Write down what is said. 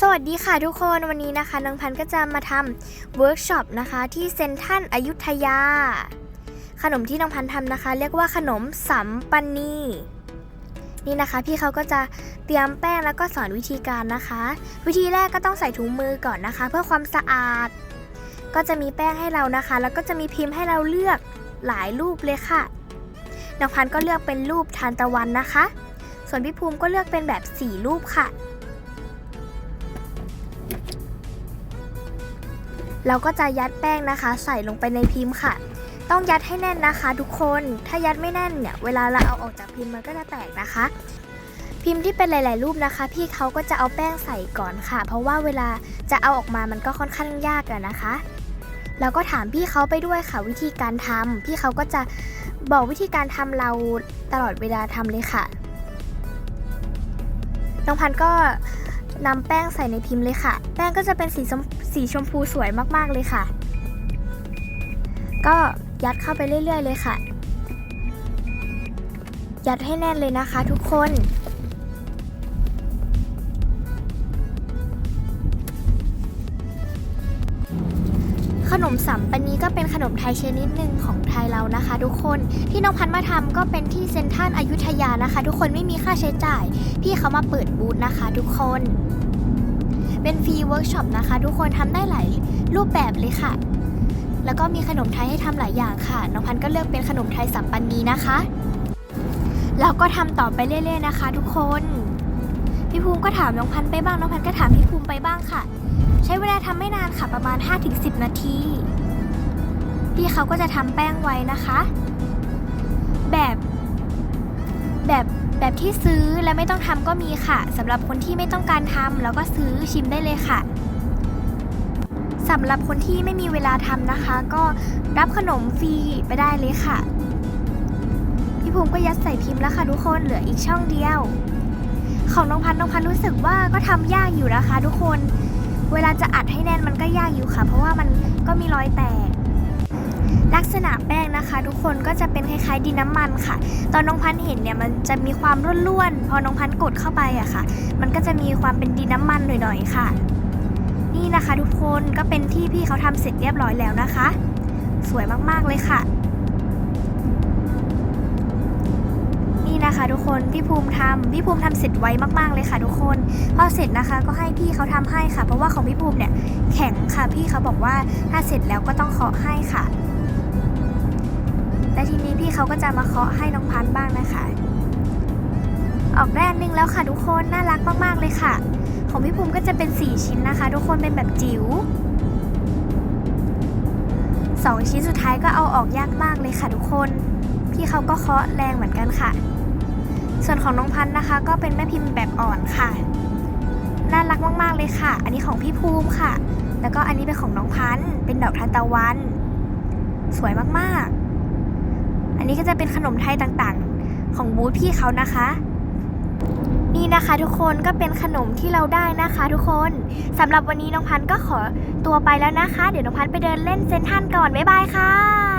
สวัสดีค่ะทุกคนวันนี้นะคะน้องพันก็จะมาทำเวิร์กช็อปนะคะที่เซนทันอยุธยา ขนมที่น้องพันทำนะคะ เรียกว่าขนมสัมปันนีนี่นะคะ พี่เขาก็จะเตรียมแป้งแล้วก็สอนวิธีการนะคะ วิธีแรกก็ต้องใส่ถุงมือก่อนนะคะ เพื่อความสะอาด ก็จะมีแป้งให้เรานะคะ แล้วก็จะมีพิมพ์ให้เราเลือกหลายรูปเลยค่ะน้องพันก็เลือกเป็นรูปทานตะวันนะคะ ส่วนพี่ภูมิก็เลือกเป็นแบบสี่รูปค่ะ เราก็จะยัดแป้งนะคะ ใส่ลงไปในพิมพ์ค่ะ ต้องยัดให้แน่นนะคะ ทุกคน ถ้ายัดไม่แน่นเนี่ย เวลาเราเอาออกจากพิมพ์มันก็จะแตกนะคะ พิมพ์ที่เป็นหลาย ๆ รูปนะคะ พี่เขาก็จะเอาแป้งใส่ก่อนค่ะ เพราะว่าเวลาจะเอาออกมามันก็ค่อนข้างยากอะนะคะเราก็ถามพี่เขาไปด้วยค่ะ วิธีการทำพี่เขาก็จะบอกวิธีการทำเราตลอดเวลาทำเลยค่ะ น้องพันก็ นำแป้งใส่ในพิมพ์เลยค่ะ แป้งก็จะเป็นสีชมสีชมพูสวยมากๆเลยค่ะ ก็ยัดเข้าไปเรื่อยๆเลยค่ะ ยัดให้แน่นเลยนะคะทุกคน นมสัมปันนี้ก็เป็นขนมไทยชนิดหนึ่งของไทยเรานะคะ ทุกคนที่น้องพันธ์มาทำก็เป็นที่เซ็นทรัลอยุธยานะคะ ทุกคนไม่มีค่าใช้จ่าย พี่เขามาเปิดบูธนะคะ ทุกคน เป็นฟรีเวิร์กช็อปนะคะ ทุกคนทำได้หลายรูปแบบเลยค่ะ แล้วก็มีขนมไทยให้ทำหลายอย่างค่ะ น้องพันธ์ก็เลือกเป็นขนมไทยสัมปันนีนะคะ แล้วก็ทำต่อไปเรื่อยๆนะคะ ทุกคน พี่ภูมิก็ถามน้องพันธ์ไปบ้าง น้องพันธ์ก็ถามพี่ภูมิไปบ้างค่ะ ใช้เวลาทำไม่นานค่ะประมาณ 5-10 นาที พี่เขาก็จะทำแป้งไว้นะคะ แบบแบบแบบที่ซื้อและไม่ต้องทำก็มีค่ะสำหรับคนที่ไม่ต้องการทำแล้วก็ซื้อชิมได้เลยค่ะสำหรับคนที่ไม่มีเวลาทำนะคะ ก็รับขนมฟรีไปได้เลยค่ะ พี่ภูมิก็ยัดใส่พิมพ์แล้วค่ะทุกคนเหลืออีกช่องเดียว ของน้องพันน้องพันรู้สึกว่าก็ทำยากอยู่นะคะ ทุกคน เวลาจะอัดให้แน่นมันก็ยากอยู่ค่ะ เพราะว่ามันก็มีรอยแตก ลักษณะแป้งนะคะ ทุกคนก็จะเป็นคล้ายๆดินน้ำมันค่ะ ตอนน้องพันเห็นเนี่ยมันจะมีความร่วนๆพอน้องพันกดเข้าไปอะค่ะ มันก็จะมีความเป็นดินน้ำมันหน่อยๆค่ะ นี่นะคะ ทุกคนก็เป็นที่พี่เขาทำเสร็จเรียบร้อยแล้วนะคะ สวยมากๆเลยค่ะ นี่นะคะ ทุกคนพี่ภูมิทำพี่ภูมิทำเสร็จไวมากๆเลยค่ะ ทุกคนพอเสร็จนะคะ ก็ให้พี่เขาทำให้ค่ะ เพราะว่าของพี่ภูมิเนี่ยแข็งค่ะพี่เขาบอกว่าถ้าเสร็จแล้วก็ต้องเคาะให้ค่ะและทีนี้พี่เขาก็จะมาเคาะให้น้องพันธ์บ้างนะคะ ออกแรกนึงแล้วค่ะ ทุกคนน่ารักมากๆเลยค่ะ ของพี่ภูมิก็จะเป็น 4 ชิ้นนะคะ ทุกคนเป็นแบบจิ๋วสองชิ้นสุดท้ายก็เอาออกยากมากเลยค่ะทุกคน พี่เขาก็เคาะแรงเหมือนกันค่ะ ส่วนของน้องพันธ์นะคะ ก็เป็นแม่พิมพ์แบบอ่อนค่ะ น่ารักมากๆเลยค่ะ อันนี้ของพี่ภูมิค่ะ แล้วก็อันนี้เป็นของน้องพันธ์เป็นดอกทานตะวัน สวยมากๆ อันนี้ก็จะเป็นขนมไทยต่างๆ ของบูธพี่เขานะคะ นี่นะคะทุกคนก็เป็นขนมที่เราได้นะคะ ทุกคนสำหรับวันนี้น้องพันธ์ก็ขอตัวไปแล้วนะคะ เดี๋ยวน้องพันธ์ไปเดินเล่นเซนทรันก่อนบ๊ายบายค่ะ